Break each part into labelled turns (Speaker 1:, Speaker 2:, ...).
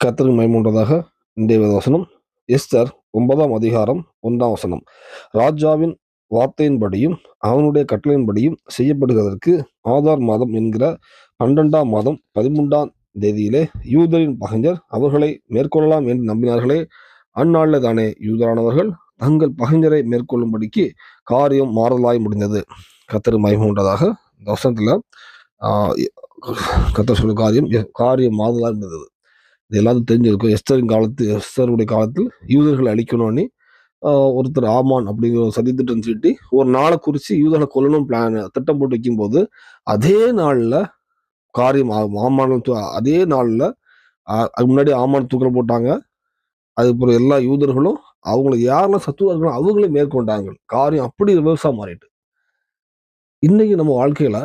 Speaker 1: கத்திரி மயமுண்டதாக இன்றைய வசனம். எஸ்தர் ஒன்பதாம் அதிகாரம் ஒன்றாம் வசனம். ராஜாவின் வார்த்தையின்படியும் அவனுடைய கட்டளையின்படியும் செய்யப்படுகிறதற்கு ஆதார் மாதம் என்கிற பன்னெண்டாம் மாதம் பதிமூன்றாம் தேதியிலே யூதரின் பகைஞர் அவர்களை மேற்கொள்ளலாம் என்று நம்பினார்களே. அந்நாளில் தானே யூதரானவர்கள் தங்கள் பகைஞரை மேற்கொள்ளும்படிக்கு காரியம் மாறலாய் முடிந்தது. கத்திரி மயமுண்டதாக இந்த வசனத்தில் கத்தர் சொல்ல காரியம் காரியம் மாறுதலாய் இருந்தது இது எல்லாத்தையும் தெரிஞ்சிருக்கும். எஸ்தரின் காலத்து எஸ்தருடைய காலத்தில் யூதர்களை அழிக்கணும்னு ஒருத்தர் ஆமான் அப்படிங்கிற ஒரு சதித்திட்டம் சீட்டி ஒரு நாளை குறித்து யூதர்களை கொல்லணும் பிளான் திட்டம் போட்டு வைக்கும்போது அதே நாளில் காரியம் ஆகும் ஆமான் அதே நாளில் அதுக்கு முன்னாடி ஆமான் தூக்கல் போட்டாங்க. அதுக்கப்புறம் எல்லா யூதர்களும் அவங்கள யாரெல்லாம் சத்துவார்களோ அவங்களே மேற்கொண்டாங்க காரியம் அப்படி ரிவர்ஸாக மாறிட்டு. இன்னைக்கு நம்ம வாழ்க்கையில்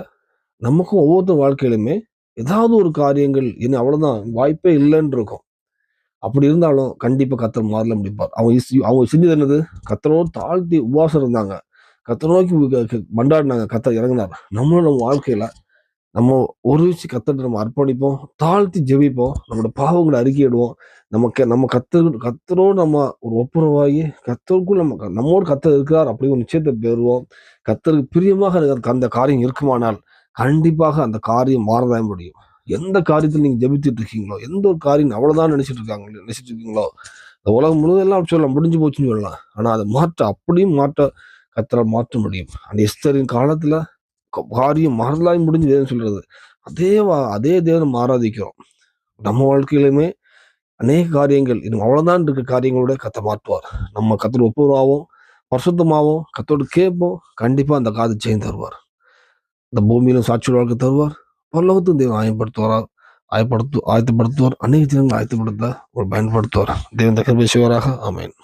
Speaker 1: நமக்கும் ஒவ்வொருத்தர் வாழ்க்கையிலுமே ஏதாவது ஒரு காரியங்கள் இனி அவ்வளோதான் வாய்ப்பே இல்லைன்னு இருக்கும் அப்படி இருந்தாலும் கண்டிப்பாக கத்தர் மாறல முடிப்பார். அவங்க அவங்க செஞ்சது என்னது? கத்தரோடு தாழ்த்தி உபவாசம் இருந்தாங்க. கத்தர் நோக்கி க- க- கத்தர் இறங்கினார். நம்மளும் நம்ம வாழ்க்கையில் நம்ம ஒரு விஷயம் கத்தர் நம்ம அர்ப்பணிப்போம் தாழ்த்தி ஜெபிப்போம் நம்மளோட பாவங்களை அறிக்கையிடுவோம் நமக்கு நம்ம கத்தர் கத்தரோடு நம்ம ஒரு ஒப்புரவாகி கத்தருக்குள் நம்ம நம்மோடு கத்தர் இருக்கிறார் அப்படி ஒரு நிச்சயத்தை பெறுவோம். கத்தருக்கு பிரியமாக அந்த காரியம் இருக்குமானால் கண்டிப்பாக அந்த காரியம் மாறதான் முடியும். எந்த காரியத்தில் நீங்க ஜபித்துட்டு இருக்கீங்களோ எந்த ஒரு காரியம் அவ்வளவுதான் நினைச்சிட்டு இருக்காங்க நினைச்சிட்டு இருக்கீங்களோ இந்த உலகம் முழுவதெல்லாம் சொல்லலாம் முடிஞ்சு போச்சுன்னு சொல்லலாம். ஆனா அதை மாற்ற அப்படியும் மாற்ற கத்தரால் மாற்ற முடியும். அந்த எஸ்தரின் காலத்துல காரியம் மாறலாய் முடிஞ்சு வேதம் சொல்றது. அதே அதே தேவனை ஆராதிக்கிறோம். நம்ம வாழ்க்கையிலுமே அநேக காரியங்கள் இது அவ்வளவுதான் இருக்க காரியங்களோட கத்த மாற்றுவார். நம்ம கத்தர் ஒப்புரவாகவும் பரிசுத்தமாகவும் கத்தோடு கேட்போம். கண்டிப்பா அந்த காது செய்து தருவார். இந்த பூமியிலும் சாட்சியோட வாழ்க்கை தருவார். பல்லவத்தும் தேவன் ஆயப்படுத்துவார் ஆயப்படுத்து ஆயத்தப்படுத்துவார். அநேக தினங்கள் ஆயத்தப்படுத்த ஒரு பயன்படுத்துவார் தேவன் தக்க பேசுவாராக. அமேன்